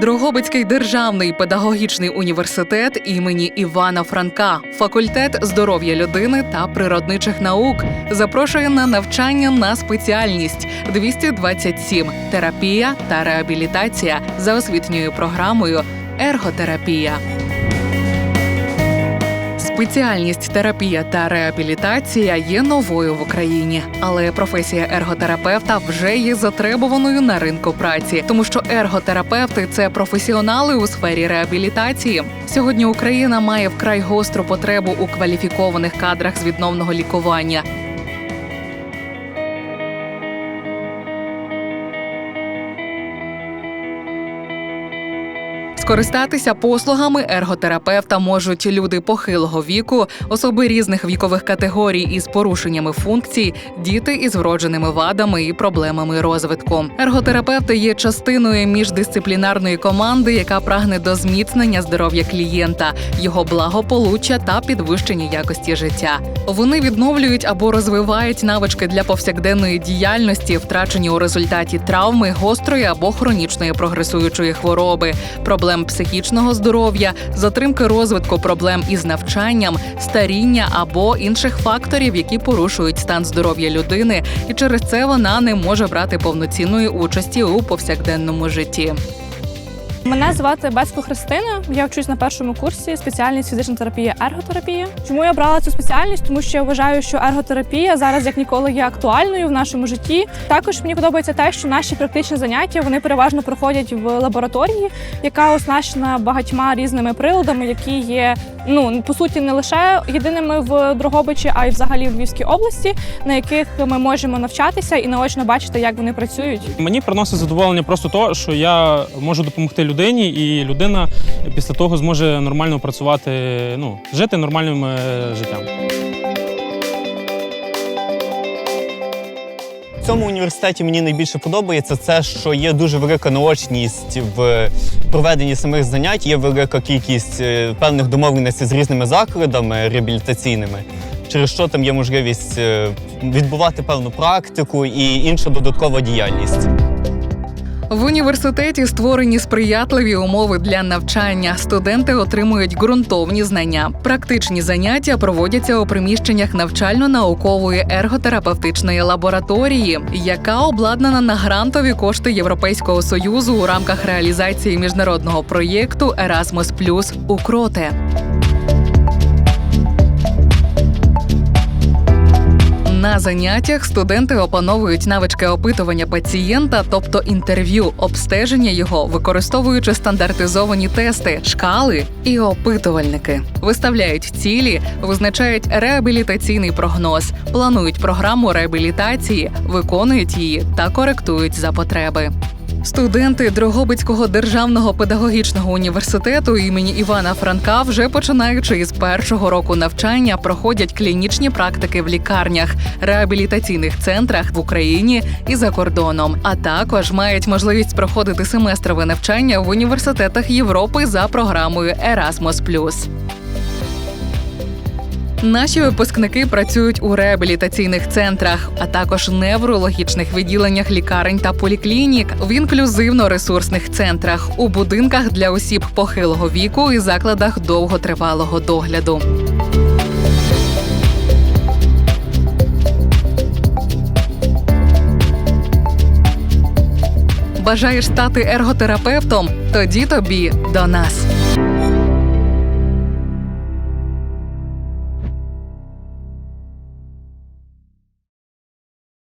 Дрогобицький державний педагогічний університет імені Івана Франка, факультет здоров'я людини та природничих наук. Запрошує на навчання на спеціальність. 227 терапія та реабілітація за освітньою програмою ерготерапія. Спеціальність терапія та реабілітація є новою в Україні, але професія ерготерапевта вже є затребуваною на ринку праці, тому що ерготерапевти це професіонали у сфері реабілітації. Сьогодні Україна має вкрай гостру потребу у кваліфікованих кадрах з відновного лікування. Скористатися послугами ерготерапевта можуть люди похилого віку, особи різних вікових категорій із порушеннями функцій, діти із вродженими вадами і проблемами розвитку. Ерготерапевти є частиною міждисциплінарної команди, яка прагне до зміцнення здоров'я клієнта, його благополуччя та підвищення якості життя. Вони відновлюють або розвивають навички для повсякденної діяльності, втрачені у результаті травми, гострої або хронічної прогресуючої хвороби, проблем психічного здоров'я, затримки розвитку проблем із навчанням, старіння або інших факторів, які порушують стан здоров'я людини, і через це вона не може брати повноцінної участі у повсякденному житті. Мене звати Бецько Христина. Я вчусь на першому курсі спеціальність фізична терапія ерготерапія. Чому я обрала цю спеціальність? Тому що я вважаю, що ерготерапія зараз як ніколи є актуальною в нашому житті. Також мені подобається те, що наші практичні заняття вони переважно проходять в лабораторії, яка оснащена багатьма різними приладами, які є ну по суті не лише єдиними в Дрогобичі, а й взагалі в Львівській області, на яких ми можемо навчатися і наочно бачити, як вони працюють. Мені приносить задоволення просто то, що я можу допомогти людині, і людина після того зможе нормально працювати, ну, жити нормальним е, життям. В цьому університеті мені найбільше подобається це, що є дуже велика наочність в проведенні самих занять, є велика кількість е, певних домовленостей з різними закладами реабілітаційними, через що там є можливість е, відбувати певну практику і інша додаткова діяльність. В університеті створені сприятливі умови для навчання. Студенти отримують ґрунтовні знання. Практичні заняття проводяться у приміщеннях навчально-наукової ерготерапевтичної лабораторії, яка обладнана на грантові кошти Європейського союзу у рамках реалізації міжнародного проєкту Erasmus у Заняттях студенти опановують навички опитування пацієнта, тобто інтерв'ю, обстеження його, використовуючи стандартизовані тести, шкали і опитувальники. Виставляють цілі, визначають реабілітаційний прогноз, планують програму реабілітації, виконують її та коректують за потреби. Студенти Дрогобицького державного педагогічного університету імені Івана Франка, вже починаючи із першого року навчання, проходять клінічні практики в лікарнях, реабілітаційних центрах в Україні і за кордоном, а також мають можливість проходити семестрове навчання в університетах Європи за програмою Erasmus+. Наші випускники працюють у реабілітаційних центрах, а також неврологічних відділеннях лікарень та поліклінік, в інклюзивно-ресурсних центрах, у будинках для осіб похилого віку і закладах довготривалого догляду. Бажаєш стати ерготерапевтом? Тоді тобі до нас.